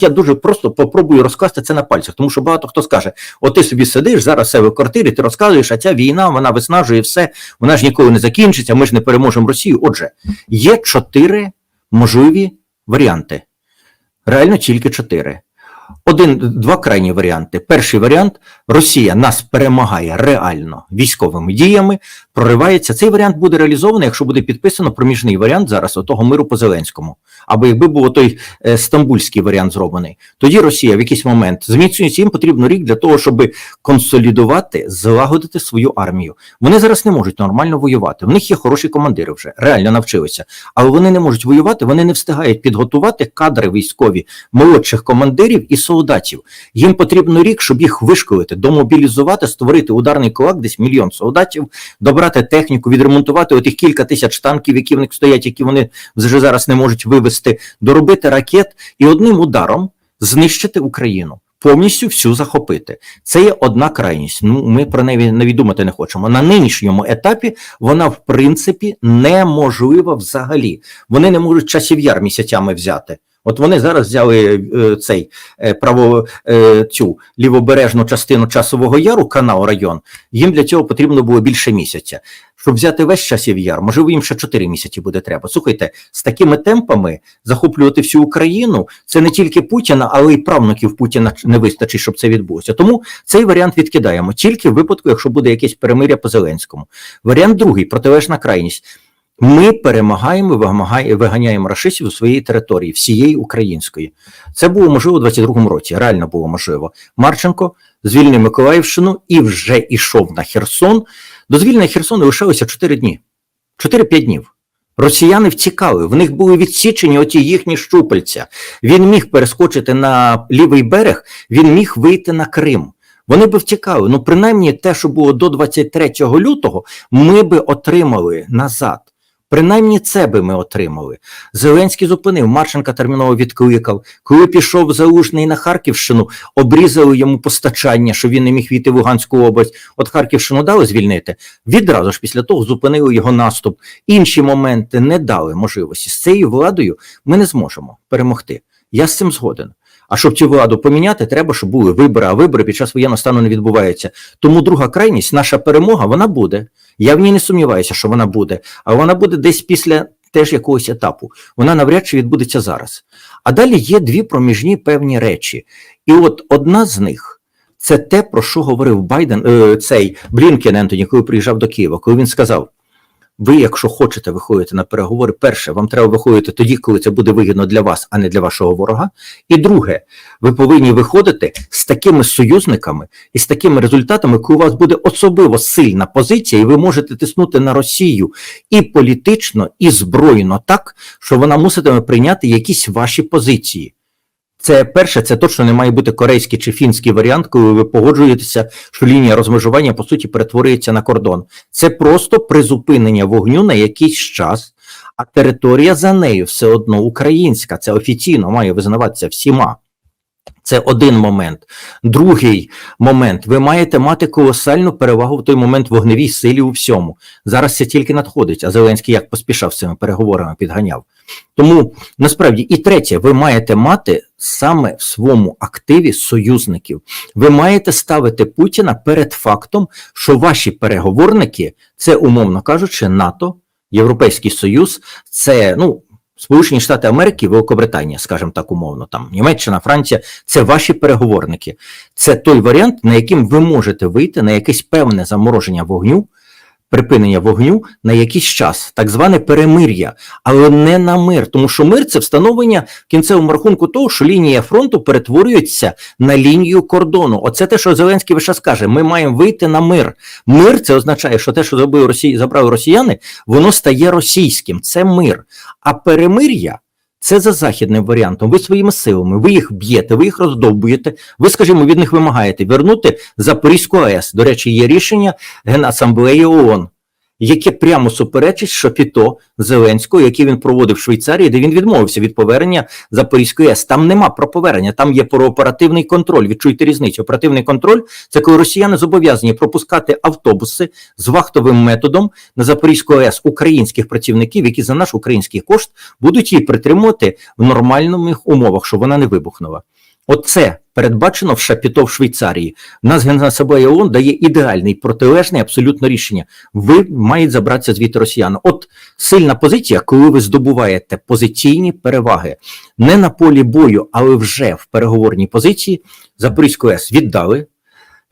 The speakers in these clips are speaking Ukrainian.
Я дуже просто попробую розкласти це на пальцях, тому що багато хто скаже: от ти собі сидиш зараз себе в квартирі, ти розказуєш, а ця війна вона виснажує все, вона ж ніколи не закінчиться, ми ж не переможемо Росію. Отже, є чотири можливі варіанти. Реально тільки чотири. Один, два крайні варіанти. Перший варіант Росія нас перемагає реально військовими діями, проривається. Цей варіант буде реалізований, якщо буде підписано проміжний варіант зараз отого миру по Зеленському. Або якби був той е, стамбульський варіант зроблений, тоді Росія в якийсь момент зміцнюється. Їм потрібно рік для того, щоб консолідувати, злагодити свою армію. Вони зараз не можуть нормально воювати. В них є хороші командири вже реально навчилися, але вони не можуть воювати. Вони не встигають підготувати кадри військові молодших командирів і солдатів. Їм потрібно рік, щоб їх вишколити, домобілізувати, створити ударний кулак, десь мільйон солдатів, добрати техніку, відремонтувати отих кілька тисяч танків, які в них стоять, які вони вже зараз не можуть вивести, доробити ракет і одним ударом знищити Україну. Повністю всю захопити. Це є одна крайність. Ну, ми про неї навіть не хочемо. На нинішньому етапі вона, в принципі, неможлива взагалі. Вони не можуть часів яр місяцями взяти. От вони зараз взяли е, цей е, право е, цю лівобережну частину часового яру, канал район. Їм для цього потрібно було більше місяця. Щоб взяти весь часів яр, можливо, їм ще 4 місяці буде треба. Слухайте, з такими темпами захоплювати всю Україну це не тільки Путіна, але й правнуків Путіна не вистачить, щоб це відбулося. Тому цей варіант відкидаємо тільки в випадку, якщо буде якесь перемиря по Зеленському. Варіант другий протилежна крайність. Ми перемагаємо, виганяємо рашистів у своєї території, всієї української. Це було можливо у 22-му році. Реально було можливо. Марченко звільнив Миколаївщину і вже йшов на Херсон. До звільнення Херсону лишалося 4 дні. 4-5 днів. Росіяни втікали, в них були відсічені оті їхні щупальця. Він міг перескочити на лівий берег, він міг вийти на Крим. Вони би втікали. Ну, принаймні, те, що було до 23 лютого, ми би отримали назад. Принаймні це би ми отримали. Зеленський зупинив, Марченка терміново відкликав. Коли пішов Залужний на Харківщину, обрізали йому постачання, що він не міг війти в Луганську область. От Харківщину дали звільнити. Відразу ж після того зупинили його наступ. Інші моменти не дали можливості. З цією владою ми не зможемо перемогти. Я з цим згоден. А щоб цю владу поміняти, треба, щоб були вибори, а вибори під час воєнного стану не відбуваються. Тому друга крайність, наша перемога, вона буде. Я в ній не сумніваюся, що вона буде, а вона буде десь після теж якогось етапу. Вона навряд чи відбудеться зараз. А далі є дві проміжні певні речі. І от одна з них це те, про що говорив Байден, е, цей Блінкен Ентоні, коли приїжджав до Києва, коли він сказав: ви, якщо хочете виходити на переговори, перше, вам треба виходити тоді, коли це буде вигідно для вас, а не для вашого ворога. І друге, ви повинні виходити з такими союзниками і з такими результатами, коли у вас буде особливо сильна позиція, і ви можете тиснути на Росію і політично, і збройно так, що вона муситиме прийняти якісь ваші позиції. Це перше, це точно не має бути корейський чи фінський варіант, коли ви погоджуєтеся, що лінія розмежування по суті перетворюється на кордон. Це просто призупинення вогню на якийсь час, а територія за нею все одно українська. Це офіційно має визнаватися всіма. Це один момент. Другий момент. Ви маєте мати колосальну перевагу в той момент вогневій силі у всьому. Зараз це тільки надходить, а Зеленський як поспішав з цими переговорами, підганяв. Тому насправді і третє, ви маєте мати саме в своєму активі союзників. Ви маєте ставити Путіна перед фактом, що ваші переговорники це, умовно кажучи, НАТО, Європейський Союз, це ну. Сполучені Штати Америки, Великобританія, скажімо так умовно, там Німеччина, Франція це ваші переговорники. Це той варіант, на яким ви можете вийти на якесь певне замороження вогню, припинення вогню на якийсь час, так зване перемир'я, але не на мир. Тому що мир це встановлення в кінцевому рахунку того, що лінія фронту перетворюється на лінію кордону. Оце те, що Зеленський весь час каже: ми маємо вийти на мир. Мир це означає, що те, що зробили Росії, забрали росіяни, воно стає російським. Це мир. А перемир'я. Це за західним варіантом. Ви своїми силами, ви їх б'єте, ви їх роздовбуєте. Ви, скажімо, від них вимагаєте вернути Запорізьку АЕС. До речі, є рішення Генасамблеї ООН. Яке прямо суперечить Шапіто Зеленського, який він проводив в Швейцарії, де він відмовився від повернення Запорізької АЕС. Там нема про повернення, там є про оперативний контроль. Відчуйте різницю. Оперативний контроль це коли росіяни зобов'язані пропускати автобуси з вахтовим методом на Запорізьку АЕС українських працівників, які за наш український кошт будуть її притримувати в нормальних умовах, щоб вона не вибухнула. Оце передбачено в Шапіто в Швейцарії. Нас Генеральна ООН дає ідеальний протилежний абсолютно рішення. Ви маєте забратися звідти росіян. От сильна позиція, коли ви здобуваєте позиційні переваги не на полі бою, але вже в переговорній позиції. Запорізьку С віддали,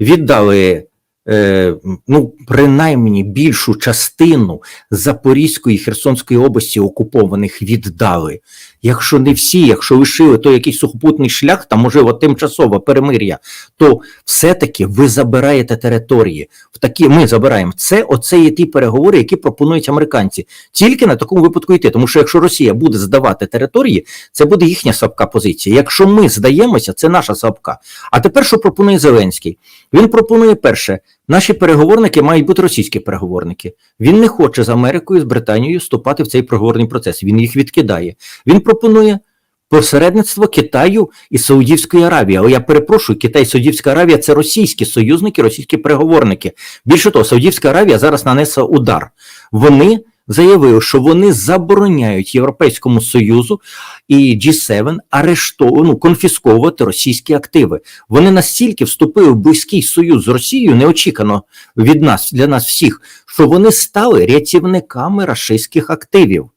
віддали. Е, ну, принаймні більшу частину Запорізької і Херсонської області окупованих віддали. Якщо не всі, якщо лишили то якийсь сухопутний шлях, там можливо тимчасове перемир'я, то все-таки ви забираєте території. В такі ми забираємо це. Оце є ті переговори, які пропонують американці. Тільки на такому випадку йти. Тому що якщо Росія буде здавати території, це буде їхня слабка позиція. Якщо ми здаємося, це наша слабка. А тепер що пропонує Зеленський? Він пропонує перше. Наші переговорники мають бути російські переговорники. Він не хоче з Америкою, з Британією вступати в цей переговорний процес. Він їх відкидає. Він пропонує посередництво Китаю і Саудівської Аравії. Але я перепрошую, Китай і Саудівська Аравія це російські союзники, російські переговорники. Більше того, Саудівська Аравія зараз нанесла удар. Вони заявили, що вони забороняють Європейському Союзу і G7 арештовувати, ну, конфісковувати російські активи. Вони настільки вступили в близький союз з Росією, неочікано від нас, для нас всіх, що вони стали рятівниками рашистських активів.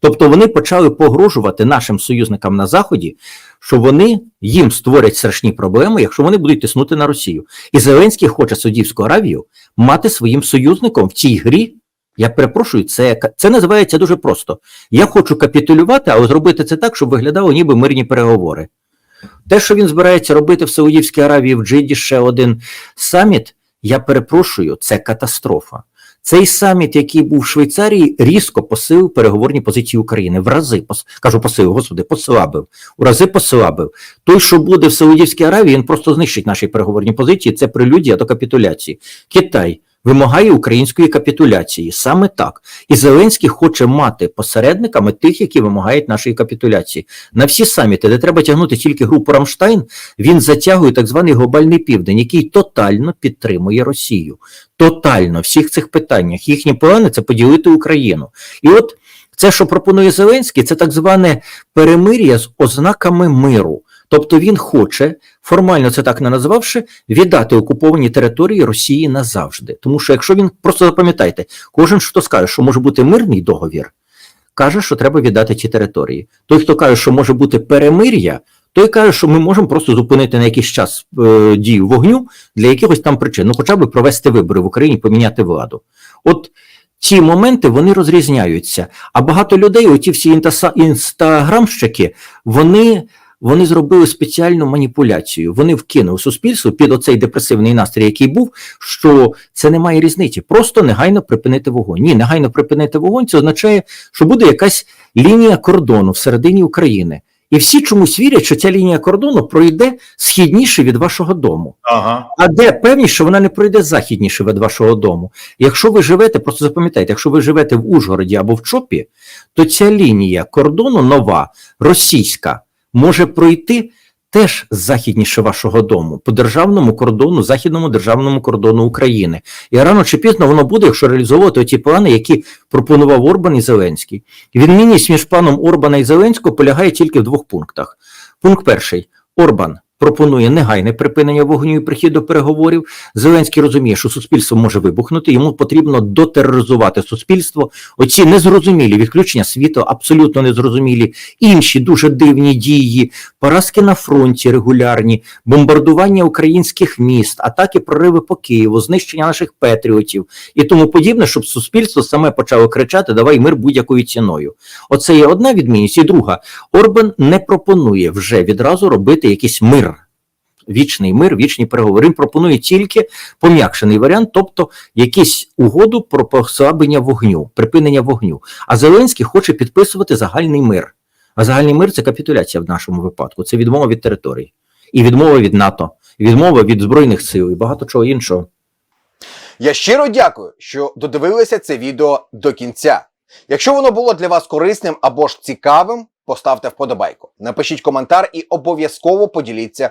Тобто вони почали погрожувати нашим союзникам на Заході, що вони їм створять страшні проблеми, якщо вони будуть тиснути на Росію. І Зеленський хоче Саудівську Аравію мати своїм союзником в цій грі. Я перепрошую, це, це називається дуже просто. Я хочу капітулювати, але зробити це так, щоб виглядало ніби мирні переговори. Те, що він збирається робити в Саудівській Аравії в Джиді ще один саміт, я перепрошую, це катастрофа. Цей саміт, який був в Швейцарії, різко посилив переговорні позиції України. В рази пос... кажу, посилив, господи, послабив. У рази послабив. Той, що буде в Саудівській Аравії, він просто знищить наші переговорні позиції. Це прелюдія до капітуляції. Китай вимагає української капітуляції. Саме так. І Зеленський хоче мати посередниками тих, які вимагають нашої капітуляції. На всі саміти, де треба тягнути тільки групу Рамштайн, він затягує так званий глобальний південь, який тотально підтримує Росію. Тотально всіх цих питаннях. Їхні плани це поділити Україну. І от це, що пропонує Зеленський, це так зване перемир'я з ознаками миру. Тобто він хоче, формально це так не назвавши, віддати окуповані території Росії назавжди. Тому що якщо він просто запам'ятайте, кожен хто скаже, що може бути мирний договір, каже, що треба віддати ті території. Той, хто каже, що може бути перемир'я, той каже, що ми можемо просто зупинити на якийсь час е, дію вогню для якихось там причин, ну хоча б провести вибори в Україні, поміняти владу. От ці моменти вони розрізняються. А багато людей, оті всі інстаграмщики, вони. Вони зробили спеціальну маніпуляцію. Вони вкинули суспільство під оцей депресивний настрій, який був, що це не має різниці. Просто негайно припинити вогонь. Ні, негайно припинити вогонь це означає, що буде якась лінія кордону всередині України. І всі чомусь вірять, що ця лінія кордону пройде східніше від вашого дому. Ага. А де певність, що вона не пройде західніше від вашого дому? Якщо ви живете, просто запам'ятайте, якщо ви живете в Ужгороді або в Чопі, то ця лінія кордону нова, російська, може пройти теж західніше вашого дому, по державному кордону, західному державному кордону України. І рано чи пізно воно буде, якщо реалізовувати ті плани, які пропонував Орбан і Зеленський. Відмінність між планом Орбана і Зеленського полягає тільки в двох пунктах. Пункт перший: Орбан. Пропонує негайне припинення вогню і прихід до переговорів. Зеленський розуміє, що суспільство може вибухнути. Йому потрібно дотероризувати суспільство. Оці незрозумілі відключення світу, абсолютно незрозумілі, інші дуже дивні дії, поразки на фронті регулярні, бомбардування українських міст, атаки, прориви по Києву, знищення наших патріотів і тому подібне, щоб суспільство саме почало кричати: Давай мир будь-якою ціною. Оце є одна відмінність. І друга, Орбан не пропонує вже відразу робити якийсь мир. Вічний мир, вічні переговори. Він пропонує тільки пом'якшений варіант, тобто якусь угоду про послаблення вогню, припинення вогню. А Зеленський хоче підписувати загальний мир. А загальний мир це капітуляція в нашому випадку. Це відмова від територій, і відмова від НАТО, і відмова від Збройних сил, і багато чого іншого. Я щиро дякую, що додивилися це відео до кінця. Якщо воно було для вас корисним або ж цікавим, поставте вподобайку, напишіть коментар і обов'язково поділіться